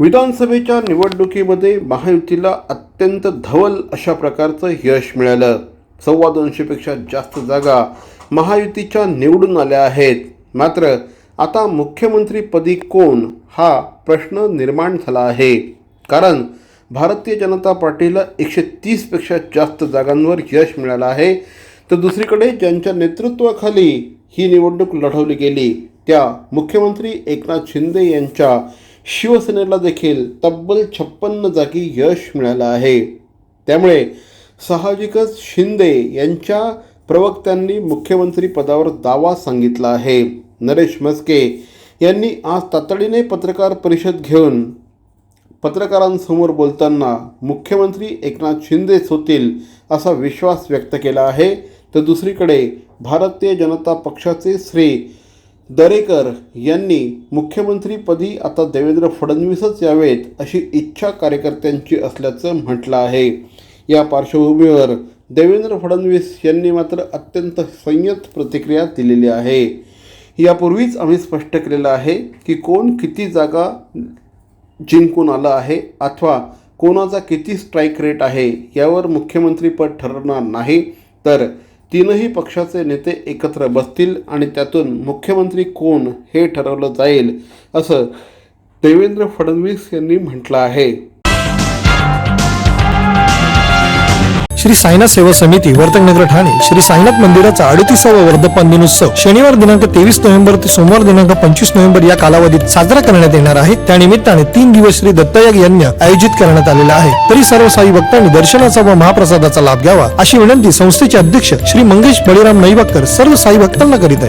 विधानसभेच्या निवडणुकीमध्ये महायुतीला अत्यंत धवल अशा प्रकारचं यश मिळालं. सव्वा दोनशेपेक्षा जास्त जागा महायुतीच्या निवडून आल्या आहेत. मात्र आता मुख्यमंत्रीपदी कोण हा प्रश्न निर्माण झाला आहे. कारण भारतीय जनता पार्टीला एकशे तीसपेक्षा जास्त जागांवर यश मिळालं आहे. तर दुसरीकडे ज्यांच्या नेतृत्वाखाली ही निवडणूक लढवली गेली त्या मुख्यमंत्री एकनाथ शिंदे यांच्या शिवसेनेला देखील तब्बल छप्पन्न जागी यश मिळालं आहे. त्यामुळे साहजिकच शिंदे यांच्या प्रवक्त्यांनी मुख्यमंत्री पदावर दावा सांगितला आहे. नरेश मस्के यांनी आज तातडीने पत्रकार परिषद घेऊन पत्रकारांसमोर बोलताना मुख्यमंत्री एकनाथ शिंदेच होतील असा विश्वास व्यक्त केला आहे. तर दुसरीकडे भारतीय जनता पक्षाचे श्री दरेकर यांनी मुख्यमंत्रीपदी आता देवेंद्र फडणवीसच यावेत अशी इच्छा कार्यकर्त्यांची असल्याचं म्हटलं आहे. या पार्श्वभूमीवर देवेंद्र फडणवीस यांनी मात्र अत्यंत संयत प्रतिक्रिया दिलेली आहे. यापूर्वीच आम्ही स्पष्ट केलेलं आहे की कोण किती जागा जिंकून आलं आहे अथवा कोणाचा किती स्ट्राईक रेट आहे यावर मुख्यमंत्रीपद ठरवणार नाही. तर तीनही पक्षाचे नेते एकत्र बसतील आणि त्यातून मुख्यमंत्री कोण हे ठरवलं जाईल असं देवेंद्र फडणवीस यांनी म्हटलं आहे. श्री साईनाथ सेवा समिती वर्तकनगर ठाणे श्री साईनाथ मंदिराचा अडतीसावा वर्धपान दिनोत्सव शनिवार दिनांक तेवीस नोव्हेंबर ते सोमवार दिनांक पंचवीस नोव्हेंबर या कालावधीत साजरा करण्यात येणार आहे. त्यानिमित्ताने तीन दिवस श्री दत्तयाग यज्ञ आयोजित करण्यात आलेला आहे. तरी सर्व साई भक्तांनी दर्शनाचा व महाप्रसादाचा लाभ घ्यावा अशी विनंती संस्थेचे अध्यक्ष श्री मंगेश बळीराम नैवाकर सर्व साई भक्तांना करीत आहे